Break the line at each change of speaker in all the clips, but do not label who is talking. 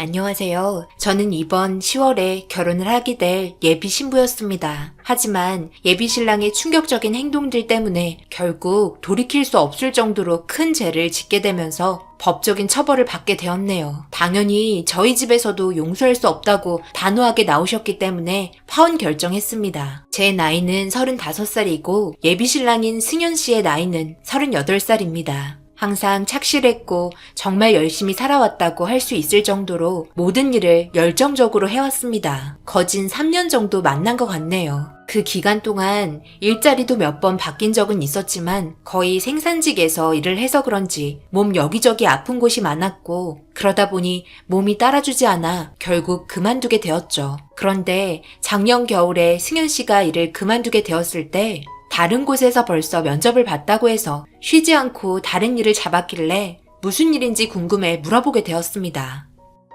안녕하세요. 저는 이번 10월에 결혼을 하게 될 예비 신부였습니다. 하지만 예비 신랑의 충격적인 행동들 때문에 결국 돌이킬 수 없을 정도로 큰 죄를 짓게 되면서 법적인 처벌을 받게 되었네요. 당연히 저희 집에서도 용서할 수 없다고 단호하게 나오셨기 때문에 파혼 결정했습니다. 제 나이는 35살이고 예비 신랑인 승현 씨의 나이는 38살입니다. 항상 착실했고 정말 열심히 살아왔다고 할 수 있을 정도로 모든 일을 열정적으로 해왔습니다. 거진 3년 정도 만난 것 같네요. 그 기간 동안 일자리도 몇 번 바뀐 적은 있었지만 거의 생산직에서 일을 해서 그런지 몸 여기저기 아픈 곳이 많았고 그러다 보니 몸이 따라주지 않아 결국 그만두게 되었죠. 그런데 작년 겨울에 승현 씨가 일을 그만두게 되었을 때 다른 곳에서 벌써 면접을 봤다고 해서 쉬지 않고 다른 일을 잡았길래 무슨 일인지 궁금해 물어보게 되었습니다.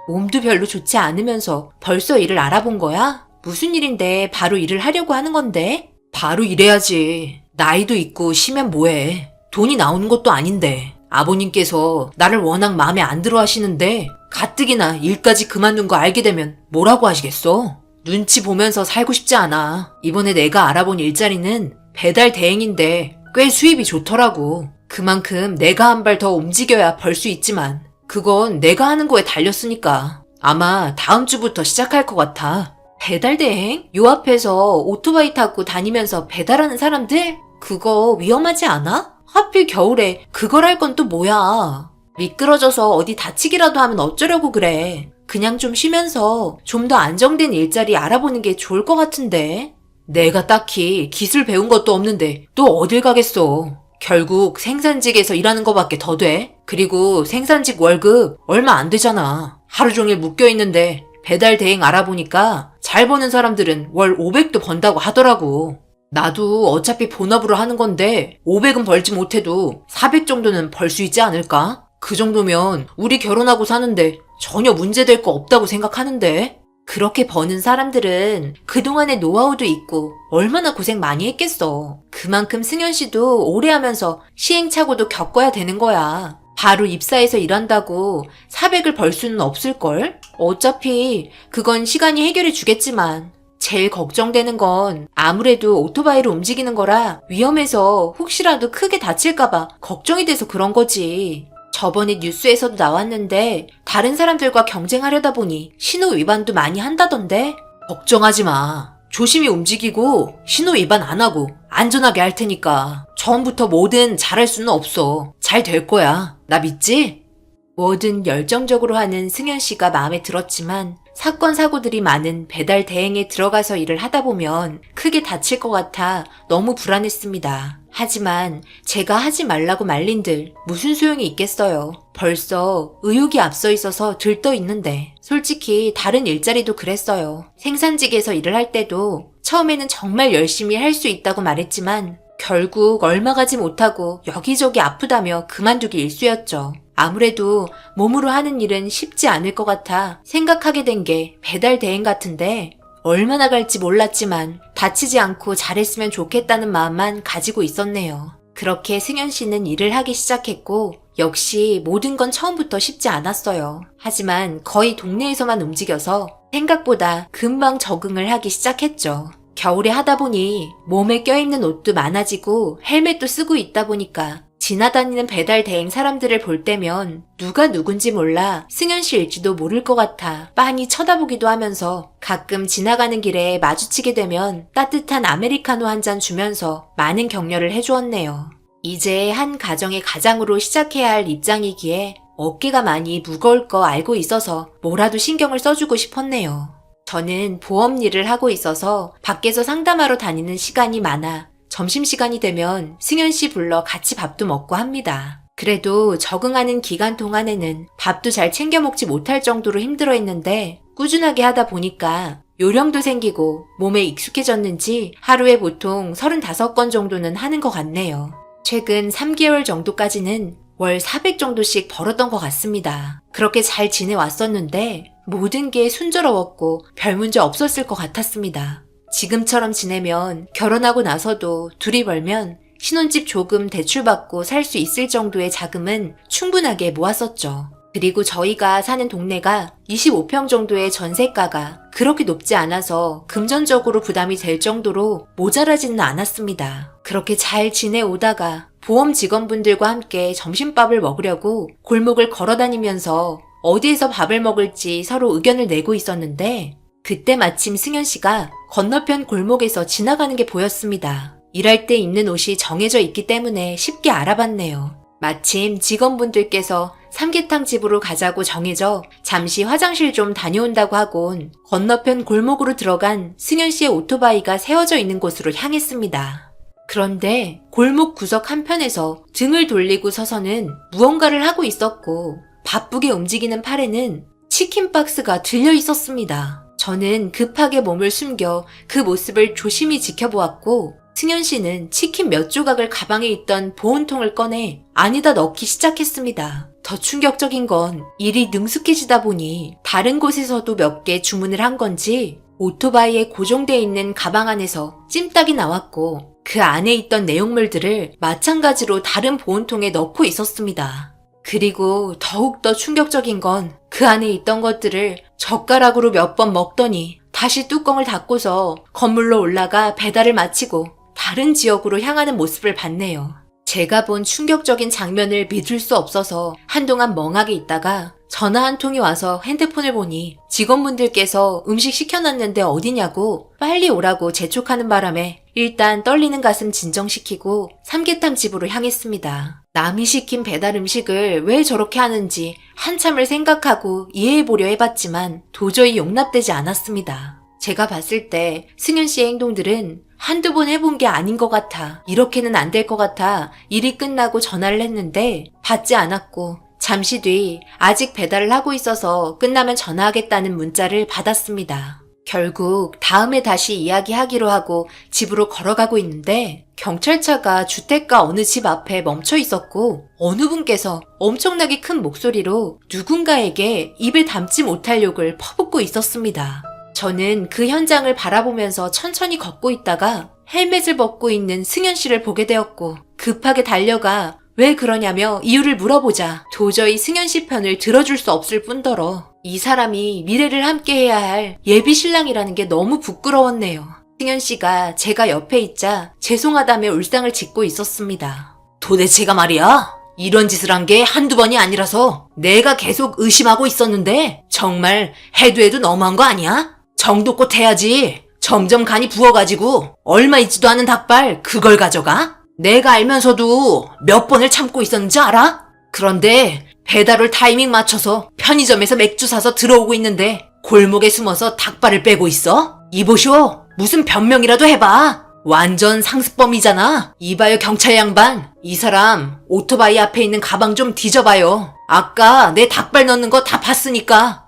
몸도 별로 좋지 않으면서 벌써 일을 알아본 거야? 무슨 일인데 바로 일을 하려고 하는 건데? 바로 일해야지. 나이도 있고 쉬면 뭐해. 돈이 나오는 것도 아닌데. 아버님께서 나를 워낙 마음에 안 들어 하시는데 가뜩이나 일까지 그만둔 거 알게 되면 뭐라고 하시겠어? 눈치 보면서 살고 싶지 않아. 이번에 내가 알아본 일자리는 배달 대행인데 꽤 수입이 좋더라고. 그만큼 내가 한 발 더 움직여야 벌 수 있지만 그건 내가 하는 거에 달렸으니까 아마 다음 주부터 시작할 것 같아. 배달 대행? 요 앞에서 오토바이 타고 다니면서 배달하는 사람들? 그거 위험하지 않아? 하필 겨울에 그걸 할 건 또 뭐야. 미끄러져서 어디 다치기라도 하면 어쩌려고 그래. 그냥 좀 쉬면서 좀 더 안정된 일자리 알아보는 게 좋을 것 같은데. 내가 딱히 기술 배운 것도 없는데 또 어딜 가겠어. 결국 생산직에서 일하는 거밖에 더 돼. 그리고 생산직 월급 얼마 안 되잖아. 하루 종일 묶여 있는데 배달 대행 알아보니까 잘 버는 사람들은 월 500도 번다고 하더라고. 나도 어차피 본업으로 하는 건데 500은 벌지 못해도 400 정도는 벌 수 있지 않을까? 그 정도면 우리 결혼하고 사는데 전혀 문제될 거 없다고 생각하는데. 그렇게 버는 사람들은 그동안의 노하우도 있고 얼마나 고생 많이 했겠어. 그만큼 승현 씨도 오래 하면서 시행착오도 겪어야 되는 거야. 바로 입사해서 일한다고 400을 벌 수는 없을걸? 어차피 그건 시간이 해결해 주겠지만 제일 걱정되는 건 아무래도 오토바이로 움직이는 거라 위험해서 혹시라도 크게 다칠까봐 걱정이 돼서 그런 거지. 저번에 뉴스에서도 나왔는데 다른 사람들과 경쟁하려다 보니 신호 위반도 많이 한다던데? 걱정하지 마. 조심히 움직이고 신호 위반 안 하고 안전하게 할 테니까 처음부터 뭐든 잘할 수는 없어. 잘 될 거야. 나 믿지? 뭐든 열정적으로 하는 승현 씨가 마음에 들었지만 사건 사고들이 많은 배달 대행에 들어가서 일을 하다 보면 크게 다칠 것 같아 너무 불안했습니다. 하지만 제가 하지 말라고 말린들 무슨 소용이 있겠어요. 벌써 의욕이 앞서 있어서 들떠 있는데 솔직히 다른 일자리도 그랬어요. 생산직에서 일을 할 때도 처음에는 정말 열심히 할 수 있다고 말했지만 결국 얼마 가지 못하고 여기저기 아프다며 그만두기 일쑤였죠. 아무래도 몸으로 하는 일은 쉽지 않을 것 같아 생각하게 된 게 배달 대행 같은데 얼마나 갈지 몰랐지만 다치지 않고 잘했으면 좋겠다는 마음만 가지고 있었네요. 그렇게 승현 씨는 일을 하기 시작했고 역시 모든 건 처음부터 쉽지 않았어요. 하지만 거의 동네에서만 움직여서 생각보다 금방 적응을 하기 시작했죠. 겨울에 하다 보니 몸에 껴입는 옷도 많아지고 헬멧도 쓰고 있다 보니까 지나다니는 배달 대행 사람들을 볼 때면 누가 누군지 몰라 승현 씨일지도 모를 것 같아 빤히 쳐다보기도 하면서 가끔 지나가는 길에 마주치게 되면 따뜻한 아메리카노 한 잔 주면서 많은 격려를 해주었네요. 이제 한 가정의 가장으로 시작해야 할 입장이기에 어깨가 많이 무거울 거 알고 있어서 뭐라도 신경을 써주고 싶었네요. 저는 보험 일을 하고 있어서 밖에서 상담하러 다니는 시간이 많아 점심시간이 되면 승현 씨 불러 같이 밥도 먹고 합니다. 그래도 적응하는 기간 동안에는 밥도 잘 챙겨 먹지 못할 정도로 힘들어 했는데 꾸준하게 하다 보니까 요령도 생기고 몸에 익숙해졌는지 하루에 보통 35건 정도는 하는 것 같네요. 최근 3개월 정도까지는 월 400 정도씩 벌었던 것 같습니다. 그렇게 잘 지내왔었는데 모든 게 순조로웠고 별 문제 없었을 것 같았습니다. 지금처럼 지내면 결혼하고 나서도 둘이 벌면 신혼집 조금 대출받고 살 수 있을 정도의 자금은 충분하게 모았었죠. 그리고 저희가 사는 동네가 25평 정도의 전세가가 그렇게 높지 않아서 금전적으로 부담이 될 정도로 모자라지는 않았습니다. 그렇게 잘 지내오다가 보험 직원분들과 함께 점심밥을 먹으려고 골목을 걸어 다니면서 어디에서 밥을 먹을지 서로 의견을 내고 있었는데 그때 마침 승현 씨가 건너편 골목에서 지나가는 게 보였습니다. 일할 때 입는 옷이 정해져 있기 때문에 쉽게 알아봤네요. 마침 직원분들께서 삼계탕 집으로 가자고 정해져 잠시 화장실 좀 다녀온다고 하곤 건너편 골목으로 들어간 승현 씨의 오토바이가 세워져 있는 곳으로 향했습니다. 그런데 골목 구석 한편에서 등을 돌리고 서서는 무언가를 하고 있었고 바쁘게 움직이는 팔에는 치킨 박스가 들려 있었습니다. 저는 급하게 몸을 숨겨 그 모습을 조심히 지켜보았고 승현 씨는 치킨 몇 조각을 가방에 있던 보온통을 꺼내 안에다 넣기 시작했습니다. 더 충격적인 건 일이 능숙해지다 보니 다른 곳에서도 몇 개 주문을 한 건지 오토바이에 고정돼 있는 가방 안에서 찜닭이 나왔고 그 안에 있던 내용물들을 마찬가지로 다른 보온통에 넣고 있었습니다. 그리고 더욱더 충격적인 건 그 안에 있던 것들을 젓가락으로 몇 번 먹더니 다시 뚜껑을 닫고서 건물로 올라가 배달을 마치고 다른 지역으로 향하는 모습을 봤네요. 제가 본 충격적인 장면을 믿을 수 없어서 한동안 멍하게 있다가 전화 한 통이 와서 핸드폰을 보니 직원분들께서 음식 시켜놨는데 어디냐고 빨리 오라고 재촉하는 바람에 일단 떨리는 가슴 진정시키고 삼계탕 집으로 향했습니다. 남이 시킨 배달 음식을 왜 저렇게 하는지 한참을 생각하고 이해해 보려 해봤지만 도저히 용납되지 않았습니다. 제가 봤을 때 승현 씨의 행동들은 한두 번 해본 게 아닌 것 같아. 이렇게는 안 될 것 같아. 일이 끝나고 전화를 했는데 받지 않았고 잠시 뒤 아직 배달을 하고 있어서 끝나면 전화하겠다는 문자를 받았습니다. 결국 다음에 다시 이야기하기로 하고 집으로 걸어가고 있는데 경찰차가 주택가 어느 집 앞에 멈춰 있었고 어느 분께서 엄청나게 큰 목소리로 누군가에게 입에 담지 못할 욕을 퍼붓고 있었습니다. 저는 그 현장을 바라보면서 천천히 걷고 있다가 헬멧을 벗고 있는 승현 씨를 보게 되었고 급하게 달려가 왜 그러냐며 이유를 물어보자 도저히 승현 씨 편을 들어줄 수 없을 뿐더러 이 사람이 미래를 함께 해야 할 예비 신랑이라는 게 너무 부끄러웠네요. 승현 씨가 제가 옆에 있자 죄송하다며 울상을 짓고 있었습니다. 도대체가 말이야? 이런 짓을 한 게 한두 번이 아니라서 내가 계속 의심하고 있었는데 정말 해도 해도 너무한 거 아니야? 정도껏 해야지. 점점 간이 부어가지고 얼마 있지도 않은 닭발 그걸 가져가? 내가 알면서도 몇 번을 참고 있었는지 알아? 그런데 배달을 타이밍 맞춰서 편의점에서 맥주 사서 들어오고 있는데 골목에 숨어서 닭발을 빼고 있어? 이보쇼 무슨 변명이라도 해봐. 완전 상습범이잖아. 이봐요 경찰 양반. 이 사람 오토바이 앞에 있는 가방 좀 뒤져봐요. 아까 내 닭발 넣는 거 다 봤으니까.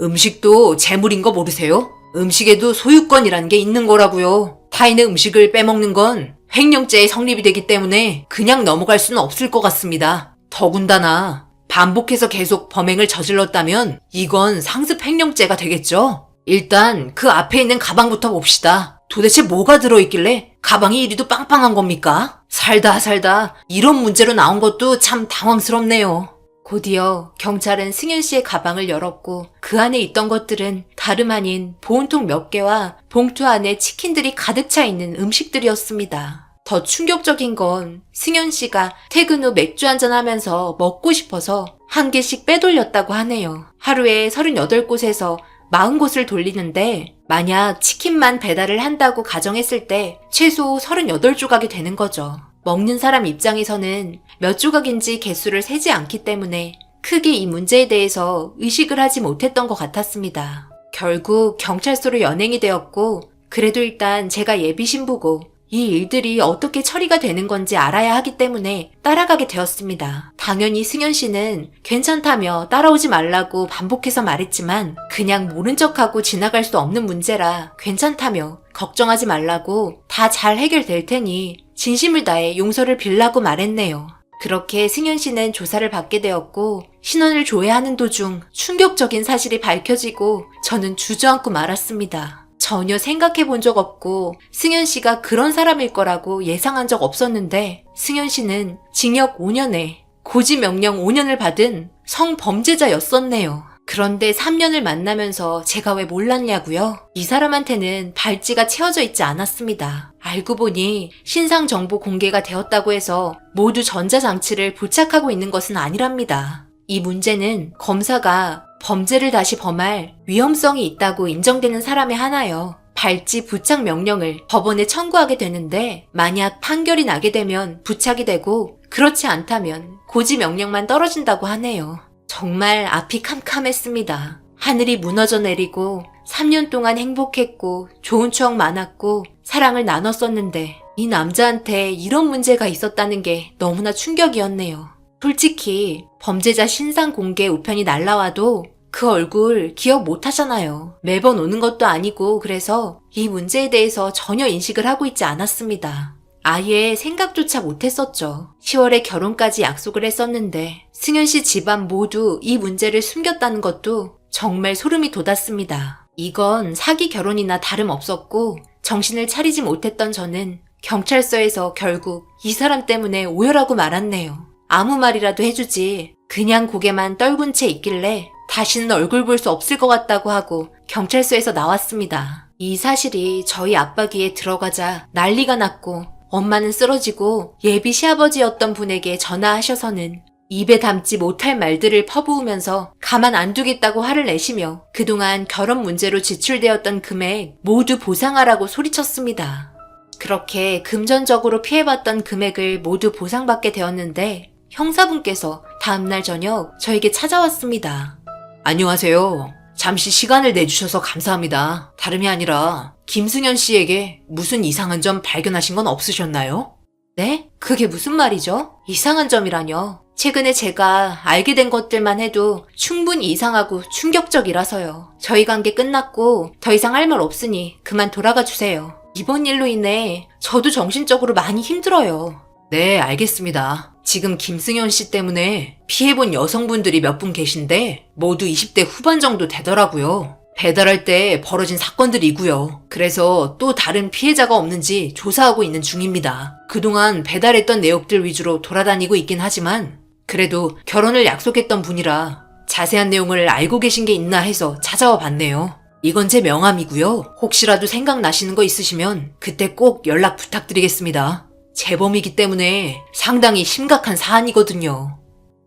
음식도 재물인 거 모르세요? 음식에도 소유권이라는 게 있는 거라고요. 타인의 음식을 빼먹는 건 횡령죄의 성립이 되기 때문에 그냥 넘어갈 수는 없을 것 같습니다. 더군다나 반복해서 계속 범행을 저질렀다면 이건 상습 횡령죄가 되겠죠? 일단 그 앞에 있는 가방부터 봅시다. 도대체 뭐가 들어있길래 가방이 이리도 빵빵한 겁니까? 살다 살다 이런 문제로 나온 것도 참 당황스럽네요. 곧이어 경찰은 승현 씨의 가방을 열었고 그 안에 있던 것들은 다름 아닌 보온통 몇 개와 봉투 안에 치킨들이 가득 차 있는 음식들이었습니다. 더 충격적인 건 승현 씨가 퇴근 후 맥주 한잔 하면서 먹고 싶어서 한 개씩 빼돌렸다고 하네요. 하루에 38곳에서 40곳을 돌리는데 만약 치킨만 배달을 한다고 가정했을 때 최소 38조각이 되는 거죠. 먹는 사람 입장에서는 몇 조각인지 개수를 세지 않기 때문에 크게 이 문제에 대해서 의식을 하지 못했던 것 같았습니다. 결국 경찰서로 연행이 되었고 그래도 일단 제가 예비 신부고 이 일들이 어떻게 처리가 되는 건지 알아야 하기 때문에 따라가게 되었습니다. 당연히 승현 씨는 괜찮다며 따라오지 말라고 반복해서 말했지만 그냥 모른 척하고 지나갈 수 없는 문제라 괜찮다며 걱정하지 말라고 다 잘 해결될 테니 진심을 다해 용서를 빌라고 말했네요. 그렇게 승현 씨는 조사를 받게 되었고 신원을 조회하는 도중 충격적인 사실이 밝혀지고 저는 주저앉고 말았습니다. 전혀 생각해 본 적 없고 승현 씨가 그런 사람일 거라고 예상한 적 없었는데 승현 씨는 징역 5년에 고지 명령 5년을 받은 성범죄자였었네요. 그런데 3년을 만나면서 제가 왜 몰랐냐고요? 이 사람한테는 발찌가 채워져 있지 않았습니다. 알고 보니 신상 정보 공개가 되었다고 해서 모두 전자장치를 부착하고 있는 것은 아니랍니다. 이 문제는 검사가 범죄를 다시 범할 위험성이 있다고 인정되는 사람의 하나요. 발찌 부착 명령을 법원에 청구하게 되는데 만약 판결이 나게 되면 부착이 되고 그렇지 않다면 고지 명령만 떨어진다고 하네요. 정말 앞이 캄캄했습니다. 하늘이 무너져 내리고 3년 동안 행복했고 좋은 추억 많았고 사랑을 나눴었는데 이 남자한테 이런 문제가 있었다는 게 너무나 충격이었네요. 솔직히 범죄자 신상 공개 우편이 날라와도 그 얼굴 기억 못 하잖아요. 매번 오는 것도 아니고 그래서 이 문제에 대해서 전혀 인식을 하고 있지 않았습니다. 아예 생각조차 못했었죠. 10월에 결혼까지 약속을 했었는데 승현 씨 집안 모두 이 문제를 숨겼다는 것도 정말 소름이 돋았습니다. 이건 사기 결혼이나 다름없었고 정신을 차리지 못했던 저는 경찰서에서 결국 이 사람 때문에 오열하고 말았네요. 아무 말이라도 해주지 그냥 고개만 떨군 채 있길래 다시는 얼굴 볼 수 없을 것 같다고 하고 경찰서에서 나왔습니다. 이 사실이 저희 아빠 귀에 들어가자 난리가 났고 엄마는 쓰러지고 예비 시아버지였던 분에게 전화하셔서는 입에 담지 못할 말들을 퍼부으면서 가만 안 두겠다고 화를 내시며 그동안 결혼 문제로 지출되었던 금액 모두 보상하라고 소리쳤습니다. 그렇게 금전적으로 피해봤던 금액을 모두 보상받게 되었는데 형사분께서 다음날 저녁 저에게 찾아왔습니다. 안녕하세요. 잠시 시간을 내주셔서 감사합니다. 다름이 아니라 김승현 씨에게 무슨 이상한 점 발견하신 건 없으셨나요? 네? 그게 무슨 말이죠? 이상한 점이라뇨. 최근에 제가 알게 된 것들만 해도 충분히 이상하고 충격적이라서요. 저희 관계 끝났고 더 이상 할 말 없으니 그만 돌아가 주세요. 이번 일로 인해 저도 정신적으로 많이 힘들어요. 네, 알겠습니다. 지금 김승현 씨 때문에 피해본 여성분들이 몇 분 계신데 모두 20대 후반 정도 되더라고요. 배달할 때 벌어진 사건들이고요. 그래서 또 다른 피해자가 없는지 조사하고 있는 중입니다. 그동안 배달했던 내역들 위주로 돌아다니고 있긴 하지만 그래도 결혼을 약속했던 분이라 자세한 내용을 알고 계신 게 있나 해서 찾아와 봤네요. 이건 제 명함이고요. 혹시라도 생각나시는 거 있으시면 그때 꼭 연락 부탁드리겠습니다. 재범이기 때문에 상당히 심각한 사안이거든요.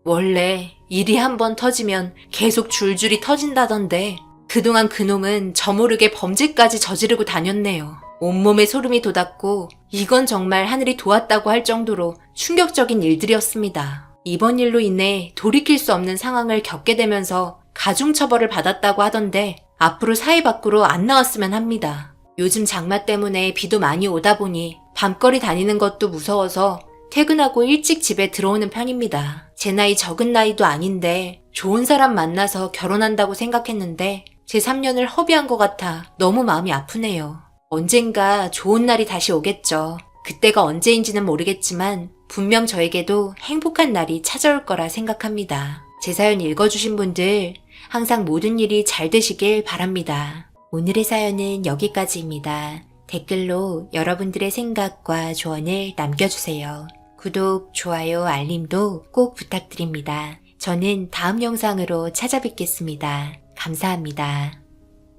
원래 일이 한번 터지면 계속 줄줄이 터진다던데 그동안 그놈은 저 모르게 범죄까지 저지르고 다녔네요. 온몸에 소름이 돋았고 이건 정말 하늘이 도왔다고 할 정도로 충격적인 일들이었습니다. 이번 일로 인해 돌이킬 수 없는 상황을 겪게 되면서 가중처벌을 받았다고 하던데 앞으로 사회 밖으로 안 나왔으면 합니다. 요즘 장마 때문에 비도 많이 오다 보니 밤거리 다니는 것도 무서워서 퇴근하고 일찍 집에 들어오는 편입니다. 제 나이 적은 나이도 아닌데 좋은 사람 만나서 결혼한다고 생각했는데 제 3년을 허비한 것 같아 너무 마음이 아프네요. 언젠가 좋은 날이 다시 오겠죠. 그때가 언제인지는 모르겠지만 분명 저에게도 행복한 날이 찾아올 거라 생각합니다. 제 사연 읽어주신 분들 항상 모든 일이 잘 되시길 바랍니다. 오늘의 사연은 여기까지입니다. 댓글로 여러분들의 생각과 조언을 남겨주세요. 구독, 좋아요, 알림도 꼭 부탁드립니다. 저는 다음 영상으로 찾아뵙겠습니다. 감사합니다.